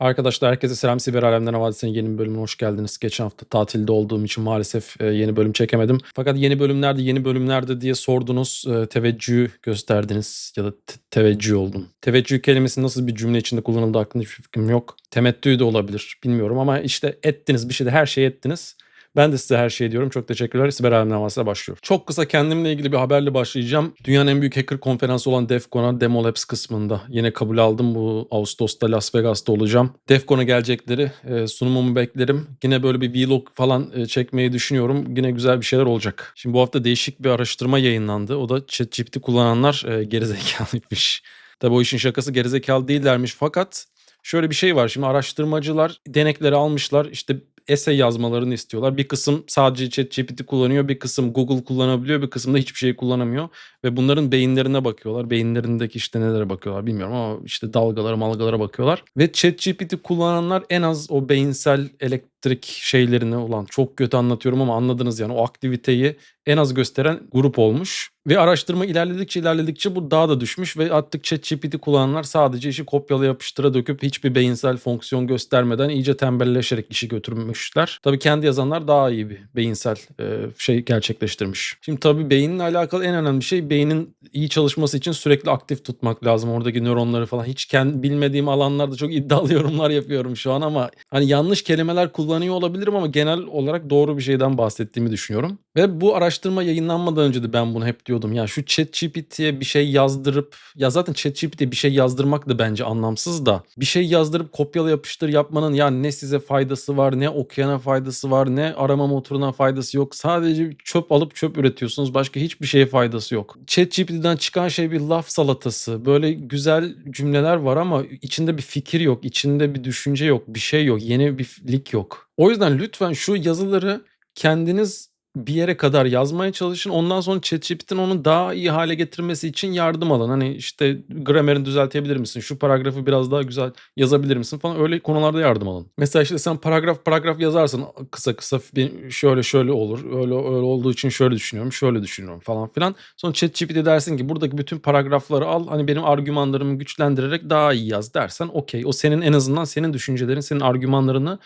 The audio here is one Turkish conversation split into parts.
Arkadaşlar herkese selam. Siber Alemden Havadisi'nin yeni bir bölümüne hoş geldiniz. Geçen hafta tatilde olduğum için maalesef e, yeni bölüm çekemedim. Fakat yeni bölümlerde yeni bölümlerde diye sordunuz. E, teveccüh gösterdiniz ya da te- teveccüh oldum. Teveccüh kelimesi nasıl bir cümle içinde kullanıldığı hakkında hiçbir fikrim yok. Temettü de olabilir bilmiyorum ama işte ettiniz bir şey de her şeyi ettiniz. Ben de size her şeyi diyorum. Çok teşekkürler. Siber Alemden Havadisi'ne başlıyor. Çok kısa kendimle ilgili bir haberle başlayacağım. Dünyanın en büyük hacker konferansı olan DEF CON'a Demo Labs kısmında. Yine kabul aldım. Bu Ağustos'ta Las Vegas'ta olacağım. DEF CON'a gelecekleri e, sunumumu beklerim. Yine böyle bir vlog falan e, çekmeyi düşünüyorum. Yine güzel bir şeyler olacak. Şimdi bu hafta değişik bir araştırma yayınlandı. O da ChatGPT kullananlar e, gerizekalıymış. Tabii o işin şakası gerizekalı değillermiş fakat şöyle bir şey var. Şimdi araştırmacılar denekleri almışlar. İşte essay yazmalarını istiyorlar. Bir kısım sadece ChatGPT kullanıyor, bir kısım Google kullanabiliyor, bir kısım da hiçbir şey kullanamıyor. Ve bunların beyinlerine bakıyorlar. Beyinlerindeki işte nelere bakıyorlar bilmiyorum ama işte dalgalara malgalara bakıyorlar. Ve ChatGPT kullananlar en az o beyinsel elektrik şeylerini olan çok kötü anlatıyorum ama anladınız yani o aktiviteyi en az gösteren grup olmuş. Ve araştırma ilerledikçe ilerledikçe bu daha da düşmüş ve artık ChatGPT kullananlar sadece işi kopyala yapıştıra döküp hiçbir beyinsel fonksiyon göstermeden iyice tembelleşerek işi götürmüşler. Tabii kendi yazanlar daha iyi bir beyinsel e, şey gerçekleştirmiş. Şimdi tabii beyinle alakalı en önemli şey beynin iyi çalışması için sürekli aktif tutmak lazım. Oradaki nöronları falan hiç kendi bilmediğim alanlarda çok iddialı yorumlar yapıyorum şu an ama hani yanlış kelimeler kullanıyor olabilirim ama genel olarak doğru bir şeyden bahsettiğimi düşünüyorum. Ve bu araştırma yayınlanmadan önce de ben bunu hep diyordum. Ya şu ChatGPT'ye bir şey yazdırıp ya zaten ChatGPT'ye bir şey yazdırmak da bence anlamsız da bir şey yazdırıp kopyala yapıştır yapmanın ya ne size faydası var ne okuyana faydası var ne arama motoruna faydası yok. Sadece çöp alıp çöp üretiyorsunuz. Başka hiçbir şeye faydası yok. ChatGPT'den çıkan şey bir laf salatası. Böyle güzel cümleler var ama içinde bir fikir yok, içinde bir düşünce yok, bir şey yok, yeni bir lik yok. O yüzden lütfen şu yazıları kendiniz bir yere kadar yazmaya çalışın. Ondan sonra ChatGPT'nin onu daha iyi hale getirmesi için yardım alın. Hani işte gramerini düzeltebilir misin? Şu paragrafı biraz daha güzel yazabilir misin falan öyle konularda yardım alın. Mesela işte sen paragraf paragraf yazarsın kısa kısa bir şöyle şöyle olur. Öyle öyle olduğu için şöyle düşünüyorum, şöyle düşünüyorum falan filan. Sonra ChatGPT dersin ki buradaki bütün paragrafları al. Hani benim argümanlarımı güçlendirerek daha iyi yaz dersen okey. O senin en azından senin düşüncelerin, senin argümanlarını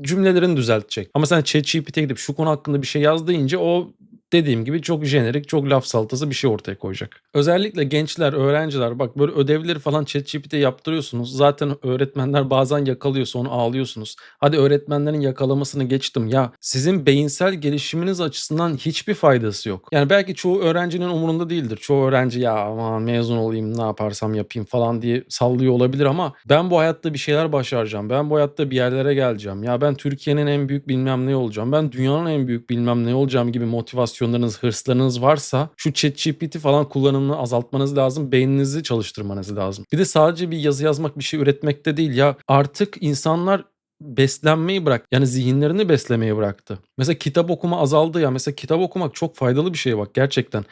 cümlelerini düzeltecek. Ama sen ChatGPT'ye gidip şu konu hakkında bir şey yaz deyince o dediğim gibi çok jenerik, çok laf salatası bir şey ortaya koyacak. Özellikle gençler, öğrenciler bak böyle ödevleri falan ChatGPT'ye yaptırıyorsunuz. Zaten öğretmenler bazen yakalıyor sonra ağlıyorsunuz. Hadi öğretmenlerin yakalamasını geçtim. Ya sizin beyinsel gelişiminiz açısından hiçbir faydası yok. Yani belki çoğu öğrencinin umurunda değildir. Çoğu öğrenci ya aman mezun olayım ne yaparsam yapayım falan diye sallıyor olabilir ama ben bu hayatta bir şeyler başaracağım. Ben bu hayatta bir yerlere geleceğim. Ya ben Türkiye'nin en büyük bilmem ne olacağım. Ben dünyanın en büyük bilmem ne olacağım gibi motivasyon motivasyonlarınız, hırslarınız varsa şu ChatGPT falan kullanımını azaltmanız lazım. Beyninizi çalıştırmanız lazım. Bir de sadece bir yazı yazmak, bir şey üretmekte değil ya. Artık insanlar beslenmeyi bırak. Yani zihinlerini beslemeyi bıraktı. Mesela kitap okuma azaldı ya. Mesela kitap okumak çok faydalı bir şey bak gerçekten.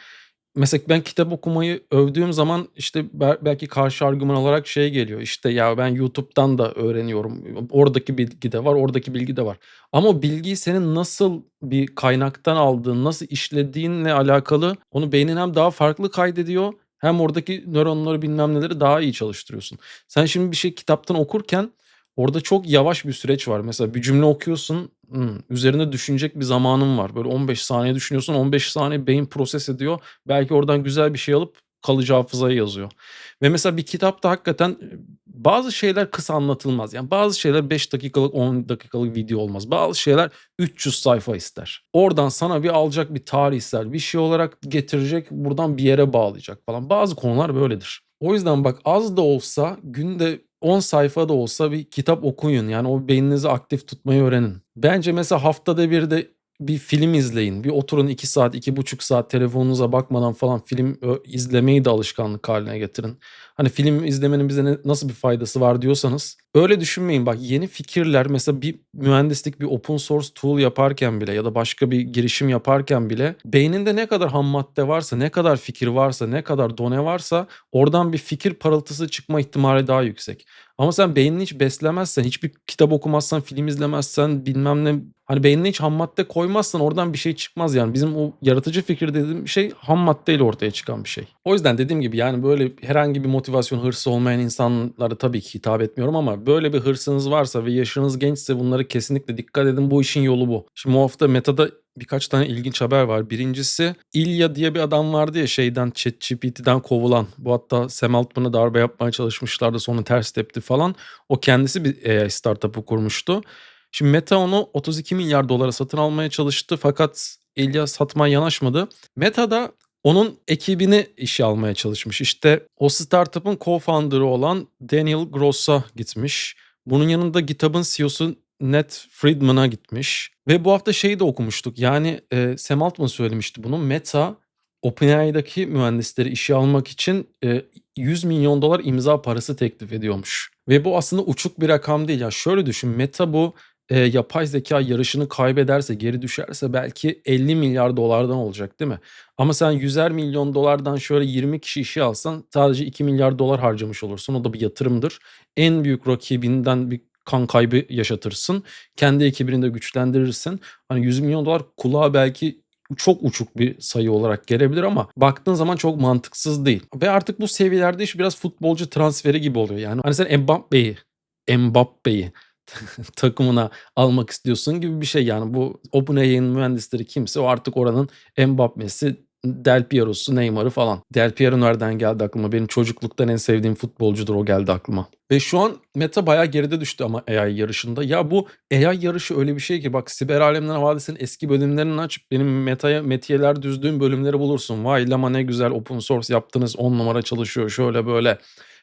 Mesela ben kitap okumayı övdüğüm zaman işte belki karşı argüman olarak şey geliyor. İşte ya ben YouTube'dan da öğreniyorum. Oradaki bilgi de var, oradaki bilgi de var. Ama o bilgiyi senin nasıl bir kaynaktan aldığın, nasıl işlediğinle alakalı onu beynin hem daha farklı kaydediyor hem oradaki nöronları bilmem neleri daha iyi çalıştırıyorsun. Sen şimdi bir şey kitaptan okurken Orada çok yavaş bir süreç var. Mesela bir cümle okuyorsun, hımm, üzerine düşünecek bir zamanın var. Böyle 15 saniye düşünüyorsun, 15 saniye beyin proses ediyor. Belki oradan güzel bir şey alıp kalıcı hafızaya yazıyor. Ve mesela bir kitapta hakikaten, bazı şeyler kısa anlatılmaz. Yani bazı şeyler 5 dakikalık, 10 dakikalık video olmaz. Bazı şeyler 300 sayfa ister. Oradan sana bir alacak bir tarihsel bir şey olarak getirecek, buradan bir yere bağlayacak falan. Bazı konular böyledir. O yüzden bak az da olsa günde 10 sayfa da olsa bir kitap okuyun. Yani o beyninizi aktif tutmayı öğrenin. Bence mesela haftada bir de bir film izleyin. Bir oturun 2 saat, 2,5 saat telefonunuza bakmadan falan film izlemeyi de alışkanlık haline getirin. Hani film izlemenin bize ne, nasıl bir faydası var diyorsanız öyle düşünmeyin. Bak yeni fikirler mesela bir mühendislik bir open source tool yaparken bile ya da başka bir girişim yaparken bile beyninde ne kadar ham madde varsa, ne kadar fikir varsa, ne kadar done varsa oradan bir fikir parıltısı çıkma ihtimali daha yüksek. Ama sen beynini hiç beslemezsen, hiçbir kitap okumazsan, film izlemezsen, bilmem ne, hani beynine hiç ham madde koymazsan oradan bir şey çıkmaz yani. Bizim o yaratıcı fikir dediğim şey ham maddeyle ortaya çıkan bir şey. O yüzden dediğim gibi yani böyle herhangi bir motivasyon, hırsı olmayan insanlara tabii ki hitap etmiyorum ama böyle bir hırsınız varsa ve yaşınız gençse bunları kesinlikle dikkat edin. Bu işin yolu bu. Şimdi bu hafta Meta'da birkaç tane ilginç haber var. Birincisi İlya diye bir adam vardı ya şeyden ChatGPT'den kovulan. Bu hatta Sam Altman'a darbe yapmaya çalışmışlardı sonra ters tepti falan. O kendisi bir AI startup'ı kurmuştu. Şimdi Meta onu 32 milyar dolara satın almaya çalıştı fakat İlya satmaya yanaşmadı. Meta da onun ekibini işe almaya çalışmış. İşte o startup'ın co-founder'ı olan Daniel Gross'a gitmiş. Bunun yanında GitHub'ın CEO'su Ned Friedman'a gitmiş. Ve bu hafta şeyi de okumuştuk. Yani e, Sam Altman söylemişti bunu. Meta OpenAI'daki mühendisleri işe almak için e, 100 milyon dolar imza parası teklif ediyormuş. Ve bu aslında uçuk bir rakam değil. Ya şöyle düşün. Meta bu e, yapay zeka yarışını kaybederse, geri düşerse belki 50 milyar dolardan olacak değil mi? Ama sen 100'er milyon dolardan şöyle 20 kişi işe alsan sadece 2 milyar dolar harcamış olursun. O da bir yatırımdır. En büyük rakibinden bir kan kaybı yaşatırsın. Kendi ekibini de güçlendirirsin. Hani 100 milyon dolar kulağa belki çok uçuk bir sayı olarak gelebilir ama baktığın zaman çok mantıksız değil. Ve artık bu seviyelerde iş biraz futbolcu transferi gibi oluyor. Yani hani sen Mbappe'yi Mbappe'yi takımına almak istiyorsun gibi bir şey yani bu OpenAI'nin mühendisleri kimse o artık oranın Mbappe'si Del Piero'su, Neymar'ı falan. Del Piero nereden geldi aklıma? Benim çocukluktan en sevdiğim futbolcudur o geldi aklıma. Ve şu an Meta bayağı geride düştü ama AI yarışında. Ya bu AI yarışı öyle bir şey ki bak Siber Alemler Vadisi'nin eski bölümlerini aç. Benim Meta'ya metiyeler düzdüğüm bölümleri bulursun. Vay lama ne güzel open source yaptınız 10 numara çalışıyor şöyle böyle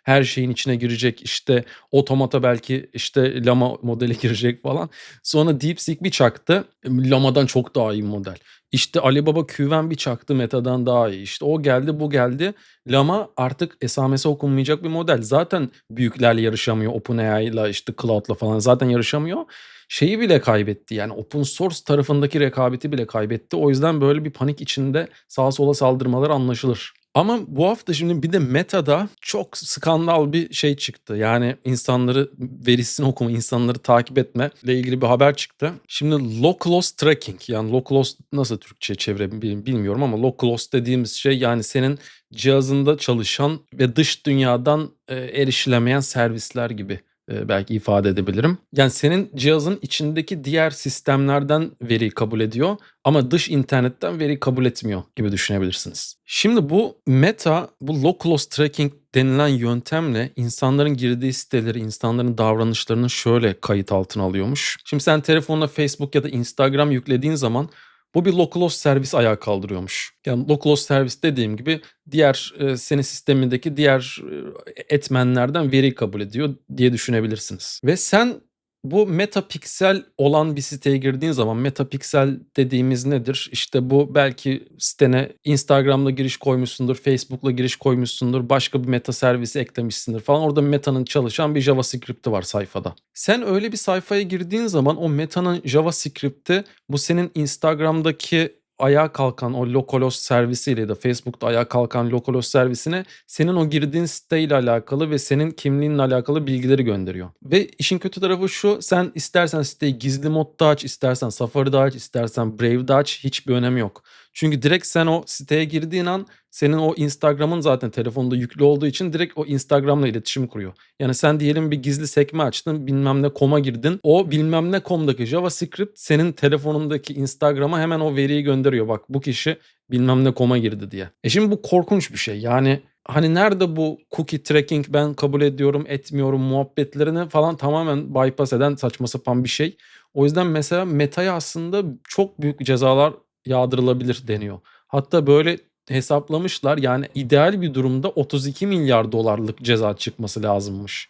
her şeyin içine girecek işte otomata belki işte lama modeli girecek falan. Sonra DeepSeek bir çaktı. Lama'dan çok daha iyi model. İşte Alibaba Qwen bir çaktı Meta'dan daha iyi. İşte o geldi bu geldi. Lama artık esamesi okunmayacak bir model. Zaten büyüklerle yarışamıyor. OpenAI ile işte Cloud'la falan zaten yarışamıyor. Şeyi bile kaybetti yani open source tarafındaki rekabeti bile kaybetti. O yüzden böyle bir panik içinde sağa sola saldırmalar anlaşılır. Ama bu hafta şimdi bir de Meta'da çok skandal bir şey çıktı. Yani insanları verisini okuma, insanları takip etme ile ilgili bir haber çıktı. Şimdi localhost tracking yani localhost nasıl Türkçe çevirebilirim bilmiyorum ama localhost dediğimiz şey yani senin cihazında çalışan ve dış dünyadan e, erişilemeyen servisler gibi belki ifade edebilirim. Yani senin cihazın içindeki diğer sistemlerden veri kabul ediyor ama dış internetten veri kabul etmiyor gibi düşünebilirsiniz. Şimdi bu Meta, bu localhost tracking denilen yöntemle insanların girdiği siteleri, insanların davranışlarını şöyle kayıt altına alıyormuş. Şimdi sen telefonuna Facebook ya da Instagram yüklediğin zaman bu bir localhost servis ayağa kaldırıyormuş. Yani localhost servis dediğim gibi diğer e, senin sistemindeki diğer e, etmenlerden veri kabul ediyor diye düşünebilirsiniz. Ve sen bu metapixel olan bir siteye girdiğin zaman metapixel dediğimiz nedir? İşte bu belki sitene Instagram'la giriş koymuşsundur, Facebook'la giriş koymuşsundur, başka bir meta servisi eklemişsindir falan. Orada meta'nın çalışan bir JavaScript'i var sayfada. Sen öyle bir sayfaya girdiğin zaman o meta'nın JavaScript'i bu senin Instagram'daki ayağa kalkan o localhost servisiyle ya da Facebook'ta ayağa kalkan localhost servisine senin o girdiğin siteyle alakalı ve senin kimliğinle alakalı bilgileri gönderiyor. Ve işin kötü tarafı şu sen istersen siteyi gizli modda aç, istersen Safari'da aç, istersen Brave'da aç hiçbir önemi yok. Çünkü direkt sen o siteye girdiğin an senin o Instagram'ın zaten telefonda yüklü olduğu için direkt o Instagram'la iletişim kuruyor. Yani sen diyelim bir gizli sekme açtın bilmem ne kom'a girdin. O bilmem ne kom'daki JavaScript senin telefonundaki Instagram'a hemen o veriyi gönderiyor. Bak bu kişi bilmem ne kom'a girdi diye. E şimdi bu korkunç bir şey. Yani hani nerede bu cookie tracking ben kabul ediyorum etmiyorum muhabbetlerini falan tamamen bypass eden saçma sapan bir şey. O yüzden mesela Meta'ya aslında çok büyük cezalar yağdırılabilir deniyor. Hatta böyle hesaplamışlar yani ideal bir durumda 32 milyar dolarlık ceza çıkması lazımmış.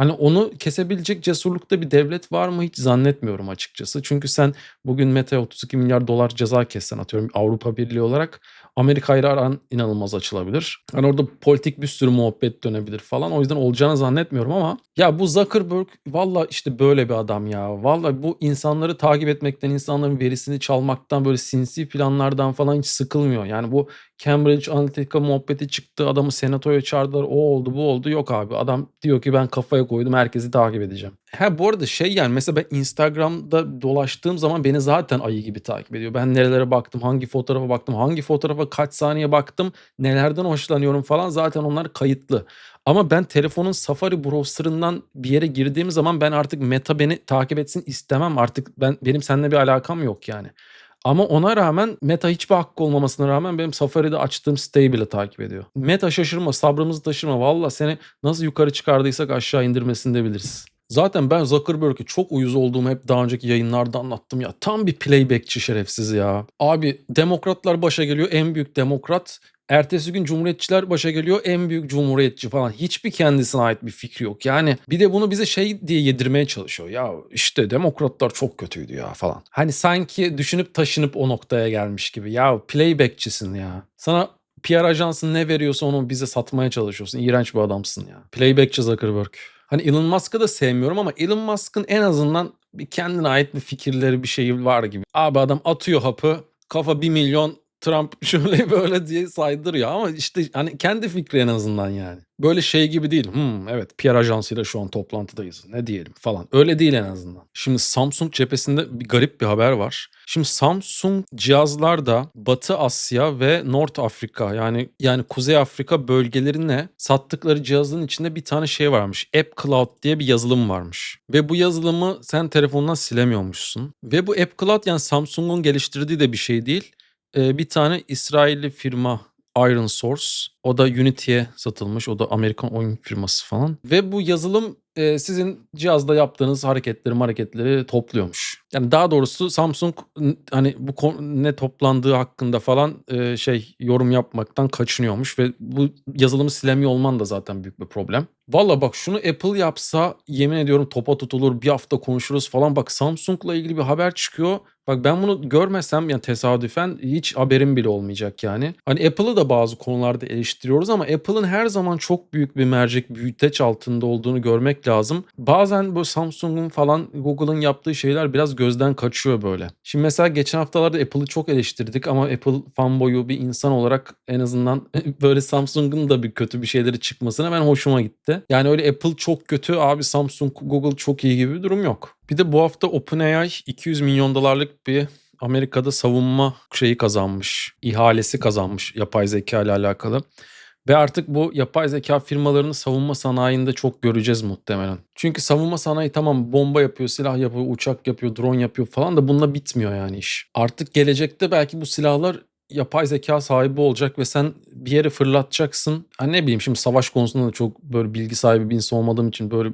Hani onu kesebilecek cesurlukta bir devlet var mı hiç zannetmiyorum açıkçası. Çünkü sen bugün Meta'ya 32 milyar dolar ceza kessen atıyorum Avrupa Birliği olarak Amerika ile aran inanılmaz açılabilir. Hani orada politik bir sürü muhabbet dönebilir falan. O yüzden olacağını zannetmiyorum ama ya bu Zuckerberg valla işte böyle bir adam ya. Valla bu insanları takip etmekten, insanların verisini çalmaktan böyle sinsi planlardan falan hiç sıkılmıyor. Yani bu Cambridge Analytica muhabbeti çıktı. Adamı senatoya çağırdılar. O oldu, bu oldu. Yok abi. Adam diyor ki ben kafaya koydum herkesi takip edeceğim. Ha bu arada şey yani mesela ben Instagram'da dolaştığım zaman beni zaten ayı gibi takip ediyor. Ben nerelere baktım, hangi fotoğrafa baktım, hangi fotoğrafa kaç saniye baktım, nelerden hoşlanıyorum falan zaten onlar kayıtlı. Ama ben telefonun Safari browser'ından bir yere girdiğim zaman ben artık Meta beni takip etsin istemem. Artık ben benim seninle bir alakam yok yani. Ama ona rağmen Meta hiçbir hakkı olmamasına rağmen benim Safari'de açtığım siteyi bile takip ediyor. Meta şaşırma, sabrımızı taşırma. Valla seni nasıl yukarı çıkardıysak aşağı indirmesini de biliriz. Zaten ben Zuckerberg'e çok uyuz olduğumu hep daha önceki yayınlarda anlattım ya. Tam bir playbackçi şerefsiz ya. Abi demokratlar başa geliyor en büyük demokrat. Ertesi gün cumhuriyetçiler başa geliyor en büyük cumhuriyetçi falan. Hiçbir kendisine ait bir fikri yok. Yani bir de bunu bize şey diye yedirmeye çalışıyor. Ya işte demokratlar çok kötüydü ya falan. Hani sanki düşünüp taşınıp o noktaya gelmiş gibi. Ya playbackçisin ya. Sana PR ajansı ne veriyorsa onu bize satmaya çalışıyorsun. İğrenç bir adamsın ya. Playbackçi Zuckerberg. Hani Elon Musk'ı da sevmiyorum ama Elon Musk'ın en azından bir kendine ait bir fikirleri bir şeyi var gibi. Abi adam atıyor hapı kafa 1 milyon Trump şöyle böyle diye saydırıyor ama işte hani kendi fikri en azından yani. Böyle şey gibi değil. Hmm, evet PR ajansıyla şu an toplantıdayız. Ne diyelim falan. Öyle değil en azından. Şimdi Samsung cephesinde bir garip bir haber var. Şimdi Samsung cihazlarda Batı Asya ve North Afrika yani yani Kuzey Afrika bölgelerine sattıkları cihazın içinde bir tane şey varmış. App Cloud diye bir yazılım varmış. Ve bu yazılımı sen telefondan silemiyormuşsun. Ve bu App Cloud yani Samsung'un geliştirdiği de bir şey değil. Ee, bir tane İsrailli firma Iron Source. O da Unity'ye satılmış. O da Amerikan oyun firması falan. Ve bu yazılım e, sizin cihazda yaptığınız hareketleri hareketleri topluyormuş. Yani daha doğrusu Samsung hani bu ne toplandığı hakkında falan e, şey yorum yapmaktan kaçınıyormuş ve bu yazılımı silemiyor olman da zaten büyük bir problem. Valla bak şunu Apple yapsa yemin ediyorum topa tutulur bir hafta konuşuruz falan. Bak Samsung'la ilgili bir haber çıkıyor. Bak ben bunu görmesem yani tesadüfen hiç haberim bile olmayacak yani. Hani Apple'ı da bazı konularda eleştiriyoruz ama Apple'ın her zaman çok büyük bir mercek büyüteç altında olduğunu görmek lazım. Bazen bu Samsung'un falan Google'ın yaptığı şeyler biraz gözden kaçıyor böyle. Şimdi mesela geçen haftalarda Apple'ı çok eleştirdik ama Apple fanboyu bir insan olarak en azından böyle Samsung'un da bir kötü bir şeyleri çıkmasına ben hoşuma gitti. Yani öyle Apple çok kötü abi Samsung Google çok iyi gibi bir durum yok. Bir de bu hafta OpenAI 200 milyon dolarlık bir Amerika'da savunma şeyi kazanmış. ihalesi kazanmış yapay zeka ile alakalı. Ve artık bu yapay zeka firmalarını savunma sanayinde çok göreceğiz muhtemelen. Çünkü savunma sanayi tamam bomba yapıyor, silah yapıyor, uçak yapıyor, drone yapıyor falan da bununla bitmiyor yani iş. Artık gelecekte belki bu silahlar yapay zeka sahibi olacak ve sen bir yere fırlatacaksın. Ha ne bileyim şimdi savaş konusunda da çok böyle bilgi sahibi bir insan olmadığım için böyle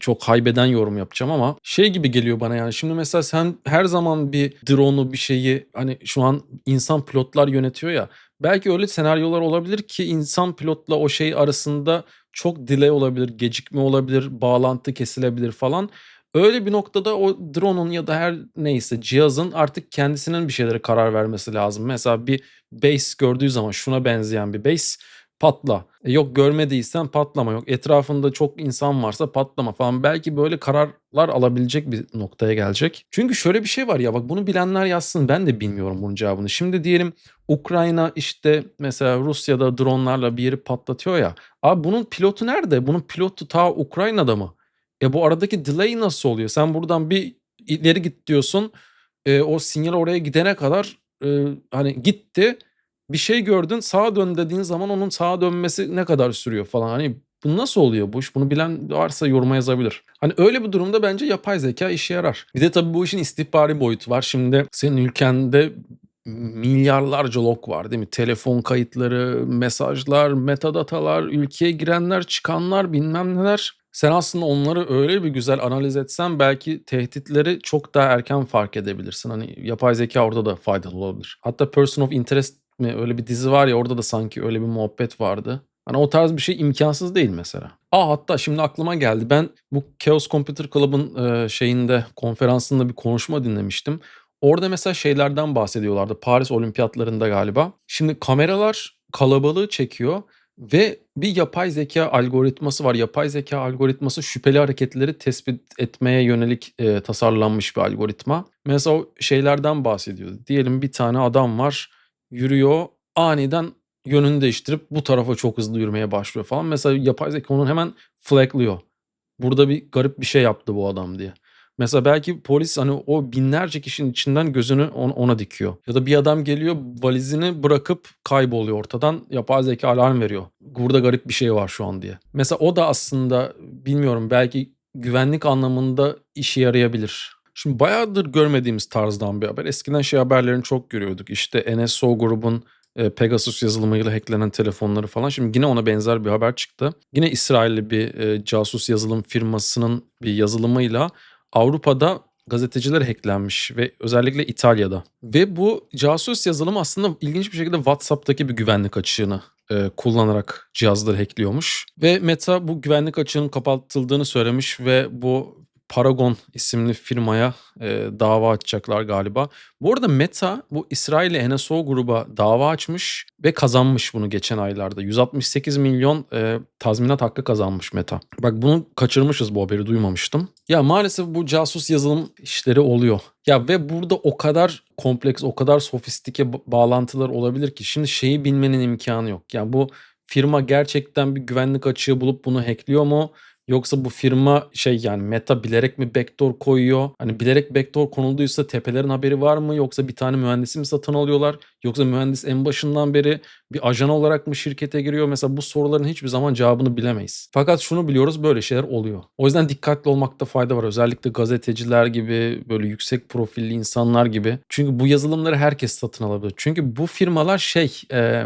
çok haybeden yorum yapacağım ama şey gibi geliyor bana yani şimdi mesela sen her zaman bir drone'u bir şeyi hani şu an insan pilotlar yönetiyor ya belki öyle senaryolar olabilir ki insan pilotla o şey arasında çok delay olabilir, gecikme olabilir, bağlantı kesilebilir falan. Öyle bir noktada o drone'un ya da her neyse cihazın artık kendisinin bir şeylere karar vermesi lazım. Mesela bir base gördüğü zaman şuna benzeyen bir base patla. E, yok görmediysen patlama. Yok etrafında çok insan varsa patlama falan. Belki böyle kararlar alabilecek bir noktaya gelecek. Çünkü şöyle bir şey var ya bak bunu bilenler yazsın. Ben de bilmiyorum bunun cevabını. Şimdi diyelim Ukrayna işte mesela Rusya'da dronlarla bir yeri patlatıyor ya. Abi bunun pilotu nerede? Bunun pilotu ta Ukrayna'da mı? E bu aradaki delay nasıl oluyor? Sen buradan bir ileri git diyorsun. E, o sinyal oraya gidene kadar e, hani gitti. Bir şey gördün sağa dön dediğin zaman onun sağa dönmesi ne kadar sürüyor falan. Hani bu nasıl oluyor bu iş? Bunu bilen varsa yoruma yazabilir. Hani öyle bir durumda bence yapay zeka işe yarar. Bir de tabii bu işin istihbari boyutu var. Şimdi senin ülkende milyarlarca log var değil mi? Telefon kayıtları, mesajlar, metadatalar, ülkeye girenler, çıkanlar, bilmem neler. Sen aslında onları öyle bir güzel analiz etsen belki tehditleri çok daha erken fark edebilirsin. Hani yapay zeka orada da faydalı olabilir. Hatta Person of Interest mi öyle bir dizi var ya orada da sanki öyle bir muhabbet vardı. Hani o tarz bir şey imkansız değil mesela. Aa hatta şimdi aklıma geldi. Ben bu Chaos Computer Club'ın e, şeyinde konferansında bir konuşma dinlemiştim. Orada mesela şeylerden bahsediyorlardı. Paris Olimpiyatlarında galiba. Şimdi kameralar kalabalığı çekiyor ve bir yapay zeka algoritması var. Yapay zeka algoritması şüpheli hareketleri tespit etmeye yönelik e, tasarlanmış bir algoritma. Mesela o şeylerden bahsediyor. Diyelim bir tane adam var, yürüyor, aniden yönünü değiştirip bu tarafa çok hızlı yürümeye başlıyor falan. Mesela yapay zeka onu hemen flaglıyor. Burada bir garip bir şey yaptı bu adam diye. Mesela belki polis hani o binlerce kişinin içinden gözünü on- ona dikiyor. Ya da bir adam geliyor valizini bırakıp kayboluyor ortadan. Yapay zeka alarm veriyor. Burada garip bir şey var şu an diye. Mesela o da aslında bilmiyorum belki güvenlik anlamında işe yarayabilir. Şimdi bayağıdır görmediğimiz tarzdan bir haber. Eskiden şey haberlerini çok görüyorduk. İşte NSO grubun e, Pegasus yazılımıyla hacklenen telefonları falan. Şimdi yine ona benzer bir haber çıktı. Yine İsrailli bir e, casus yazılım firmasının bir yazılımıyla Avrupa'da gazeteciler hacklenmiş ve özellikle İtalya'da. Ve bu casus yazılım aslında ilginç bir şekilde WhatsApp'taki bir güvenlik açığını e, kullanarak cihazları hackliyormuş. Ve Meta bu güvenlik açığının kapatıldığını söylemiş ve bu Paragon isimli firmaya e, dava açacaklar galiba. Bu arada Meta bu İsrail'li NSO gruba dava açmış ve kazanmış bunu geçen aylarda. 168 milyon e, tazminat hakkı kazanmış Meta. Bak bunu kaçırmışız bu haberi duymamıştım. Ya maalesef bu casus yazılım işleri oluyor. Ya ve burada o kadar kompleks, o kadar sofistike ba- bağlantılar olabilir ki şimdi şeyi bilmenin imkanı yok. Yani bu firma gerçekten bir güvenlik açığı bulup bunu hackliyor mu? Yoksa bu firma şey yani Meta bilerek mi backdoor koyuyor? Hani bilerek backdoor konulduysa tepelerin haberi var mı? Yoksa bir tane mühendisi mi satın alıyorlar? Yoksa mühendis en başından beri bir ajan olarak mı şirkete giriyor? Mesela bu soruların hiçbir zaman cevabını bilemeyiz. Fakat şunu biliyoruz böyle şeyler oluyor. O yüzden dikkatli olmakta fayda var. Özellikle gazeteciler gibi böyle yüksek profilli insanlar gibi. Çünkü bu yazılımları herkes satın alabilir. Çünkü bu firmalar şey e,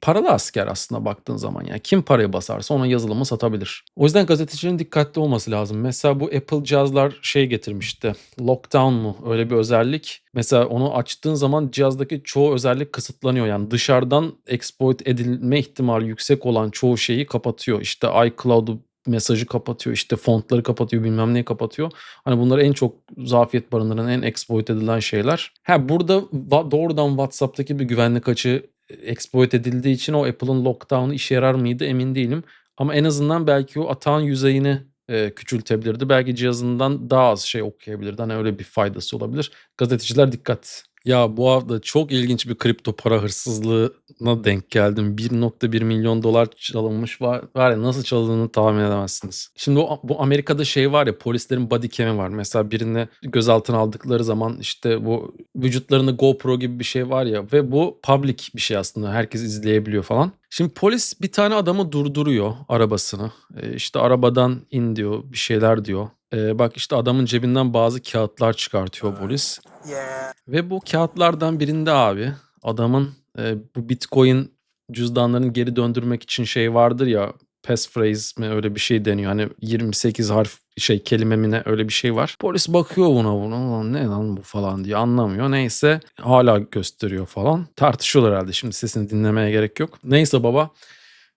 paralı asker aslında baktığın zaman. Yani kim parayı basarsa ona yazılımı satabilir. O yüzden gazetecilerin dikkatli olması lazım. Mesela bu Apple cihazlar şey getirmişti. Lockdown mu? Öyle bir özellik. Mesela onu açtığın zaman cihazdaki çoğu özellik kısıtlanıyor. Yani dışarıdan exploit edilme ihtimali yüksek olan çoğu şeyi kapatıyor. İşte iCloud'u mesajı kapatıyor, işte fontları kapatıyor, bilmem neyi kapatıyor. Hani bunlar en çok zafiyet barındıran, en exploit edilen şeyler. Ha burada doğrudan WhatsApp'taki bir güvenlik açığı exploit edildiği için o Apple'ın lockdown'u işe yarar mıydı emin değilim. Ama en azından belki o atağın yüzeyini e, küçültebilirdi. Belki cihazından daha az şey okuyabilirdi. Hani öyle bir faydası olabilir. Gazeteciler dikkat. Ya bu hafta çok ilginç bir kripto para hırsızlığına denk geldim. 1.1 milyon dolar çalınmış var, var ya nasıl çalındığını tahmin edemezsiniz. Şimdi o, bu Amerika'da şey var ya polislerin body cam'i var. Mesela birini gözaltına aldıkları zaman işte bu vücutlarında GoPro gibi bir şey var ya ve bu public bir şey aslında. Herkes izleyebiliyor falan. Şimdi polis bir tane adamı durduruyor arabasını. E, işte arabadan in diyor bir şeyler diyor. E, bak işte adamın cebinden bazı kağıtlar çıkartıyor polis. Ve bu kağıtlardan birinde abi adamın e, bu bitcoin cüzdanlarını geri döndürmek için şey vardır ya passphrase mi öyle bir şey deniyor. Hani 28 harf şey kelime mi ne öyle bir şey var. Polis bakıyor buna buna "Ulan ne lan bu falan diye anlamıyor. Neyse hala gösteriyor falan. Tartışıyorlar herhalde şimdi sesini dinlemeye gerek yok. Neyse baba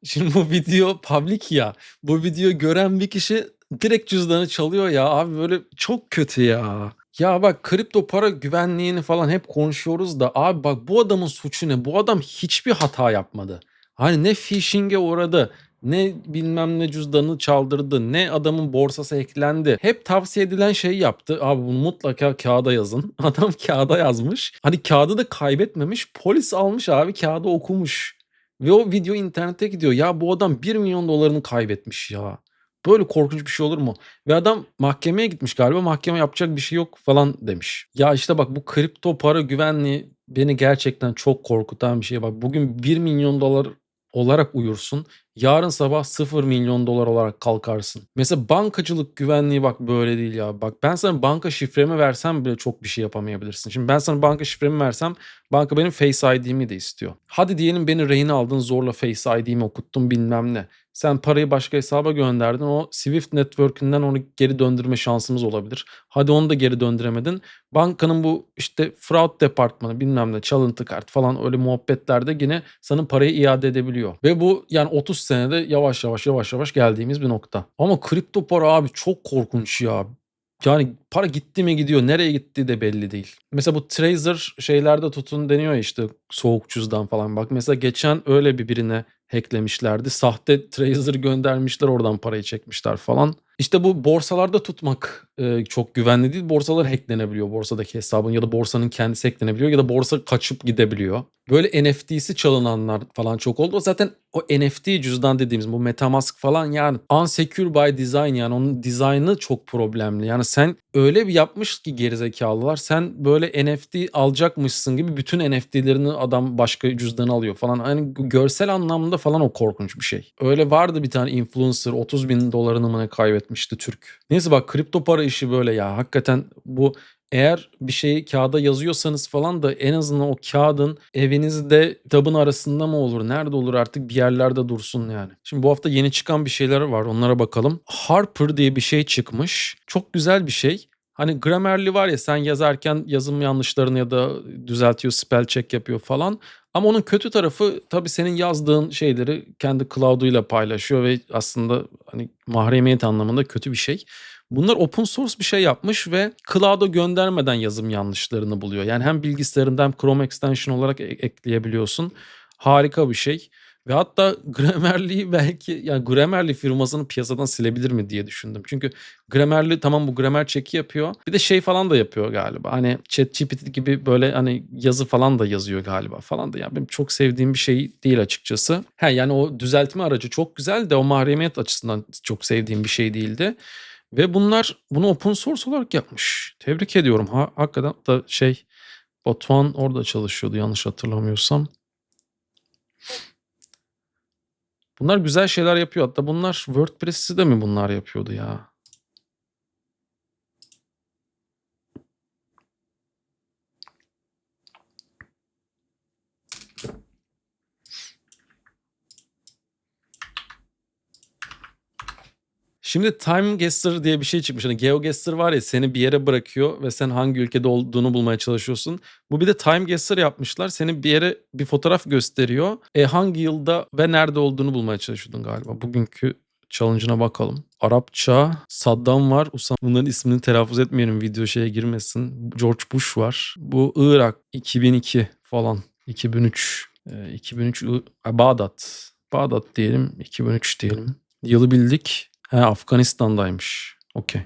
Şimdi bu video public ya. Bu video gören bir kişi direkt cüzdanı çalıyor ya. Abi böyle çok kötü ya. Ya bak kripto para güvenliğini falan hep konuşuyoruz da abi bak bu adamın suçu ne? Bu adam hiçbir hata yapmadı. Hani ne phishing'e uğradı. Ne bilmem ne cüzdanı çaldırdı. Ne adamın borsası eklendi. Hep tavsiye edilen şeyi yaptı. Abi bunu mutlaka kağıda yazın. Adam kağıda yazmış. Hani kağıdı da kaybetmemiş. Polis almış abi kağıdı okumuş. Ve o video internete gidiyor. Ya bu adam 1 milyon dolarını kaybetmiş ya. Böyle korkunç bir şey olur mu? Ve adam mahkemeye gitmiş galiba. Mahkeme yapacak bir şey yok falan demiş. Ya işte bak bu kripto para güvenliği beni gerçekten çok korkutan bir şey. Bak bugün 1 milyon dolar olarak uyursun. Yarın sabah 0 milyon dolar olarak kalkarsın. Mesela bankacılık güvenliği bak böyle değil ya. Bak ben sana banka şifremi versem bile çok bir şey yapamayabilirsin. Şimdi ben sana banka şifremi versem banka benim Face ID'mi de istiyor. Hadi diyelim beni rehin aldın zorla Face ID'mi okuttun bilmem ne. Sen parayı başka hesaba gönderdin. O Swift network'ünden onu geri döndürme şansımız olabilir. Hadi onu da geri döndüremedin. Bankanın bu işte fraud departmanı bilmem ne çalıntı kart falan öyle muhabbetlerde yine sana parayı iade edebiliyor. Ve bu yani 30 senede yavaş yavaş yavaş yavaş geldiğimiz bir nokta. Ama kripto para abi çok korkunç ya. Yani para gitti mi gidiyor, nereye gitti de belli değil. Mesela bu Tracer şeylerde tutun deniyor işte soğuk cüzdan falan. Bak mesela geçen öyle bir birine hacklemişlerdi. Sahte Tracer göndermişler oradan parayı çekmişler falan. İşte bu borsalarda tutmak, eee, çok güvenli değil. Borsalar hack'lenebiliyor, borsadaki hesabın ya da borsanın kendisi hack'lenebiliyor ya da borsa kaçıp gidebiliyor. Böyle NFT'si çalınanlar falan çok oldu. Zaten o NFT cüzdan dediğimiz bu MetaMask falan yani unsecure by design yani onun dizaynı çok problemli. Yani sen öyle bir yapmış ki gerizekalılar sen böyle NFT alacakmışsın gibi bütün NFT'lerini adam başka cüzdana alıyor falan. Hani görsel anlamda falan o korkunç bir şey. Öyle vardı bir tane influencer 30 bin dolarını mı ne kaybetmişti Türk. Neyse bak kripto para işi böyle ya. Hakikaten bu eğer bir şeyi kağıda yazıyorsanız falan da en azından o kağıdın evinizde kitabın arasında mı olur? Nerede olur artık bir yerlerde dursun yani. Şimdi bu hafta yeni çıkan bir şeyler var onlara bakalım. Harper diye bir şey çıkmış. Çok güzel bir şey. Hani Grammarly var ya sen yazarken yazım yanlışlarını ya da düzeltiyor, spell check yapıyor falan. Ama onun kötü tarafı tabii senin yazdığın şeyleri kendi cloud'uyla paylaşıyor ve aslında hani mahremiyet anlamında kötü bir şey. Bunlar open source bir şey yapmış ve cloud'a göndermeden yazım yanlışlarını buluyor. Yani hem bilgisayarında hem Chrome extension olarak e- ekleyebiliyorsun. Harika bir şey. Ve hatta Grammarly'yi belki yani Grammarly firmasını piyasadan silebilir mi diye düşündüm. Çünkü Grammarly tamam bu grammar check'i yapıyor. Bir de şey falan da yapıyor galiba. Hani ChatGPT gibi böyle hani yazı falan da yazıyor galiba falan da. Yani benim çok sevdiğim bir şey değil açıkçası. He yani o düzeltme aracı çok güzel de o mahremiyet açısından çok sevdiğim bir şey değildi. Ve bunlar bunu open source olarak yapmış. Tebrik ediyorum. Ha, hakikaten da şey Batuhan orada çalışıyordu yanlış hatırlamıyorsam. Bunlar güzel şeyler yapıyor. Hatta bunlar WordPress'i de mi bunlar yapıyordu ya? Şimdi Time Guesser diye bir şey çıkmış. Hani GeoGuessr var ya seni bir yere bırakıyor ve sen hangi ülkede olduğunu bulmaya çalışıyorsun. Bu bir de Time Guesser yapmışlar. Seni bir yere bir fotoğraf gösteriyor. E hangi yılda ve nerede olduğunu bulmaya çalışıyordun galiba. Bugünkü challenge'ına bakalım. Arapça Saddam var. Usam bunların ismini telaffuz etmeyelim video şeye girmesin. George Bush var. Bu Irak 2002 falan. 2003. E, 2003 I- Bağdat. Bağdat diyelim. 2003 diyelim. Yılı bildik. He Afganistan'daymış. Okey.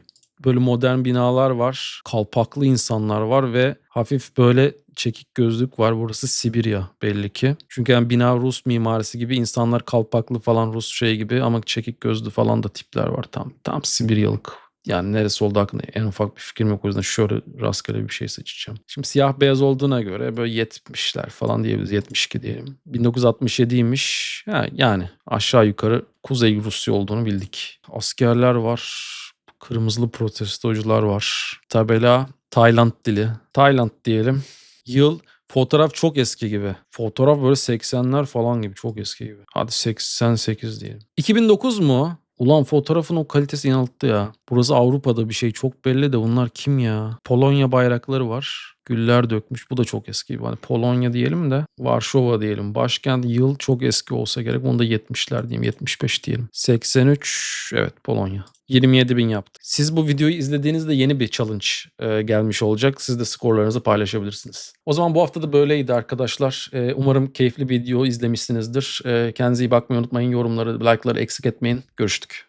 Böyle modern binalar var. Kalpaklı insanlar var ve hafif böyle çekik gözlük var. Burası Sibirya belli ki. Çünkü yani bina Rus mimarisi gibi insanlar kalpaklı falan Rus şey gibi ama çekik gözlü falan da tipler var. Tam tam Sibiryalık. Yani neresi oldu hakkında en ufak bir fikrim yok. O yüzden şöyle rastgele bir şey seçeceğim. Şimdi siyah beyaz olduğuna göre böyle 70'ler falan diyebiliriz. 72 diyelim. 1967'ymiş. Ha, yani aşağı yukarı Kuzey Rusya olduğunu bildik. Askerler var. Kırmızılı protestocular var. Tabela Tayland dili. Tayland diyelim. Yıl fotoğraf çok eski gibi. Fotoğraf böyle 80'ler falan gibi çok eski gibi. Hadi 88 diyelim. 2009 mu? Ulan fotoğrafın o kalitesi yanılttı ya. Burası Avrupa'da bir şey çok belli de bunlar kim ya? Polonya bayrakları var. Güller dökmüş. Bu da çok eski. Hani Polonya diyelim de Varşova diyelim. Başkent yıl çok eski olsa gerek. Onu da 70'ler diyeyim. 75 diyelim. 83 evet Polonya. 27 bin yaptı. Siz bu videoyu izlediğinizde yeni bir challenge e, gelmiş olacak. Siz de skorlarınızı paylaşabilirsiniz. O zaman bu hafta da böyleydi arkadaşlar. E, umarım keyifli video izlemişsinizdir. E, kendinize iyi bakmayı unutmayın. Yorumları, like'ları eksik etmeyin. Görüştük.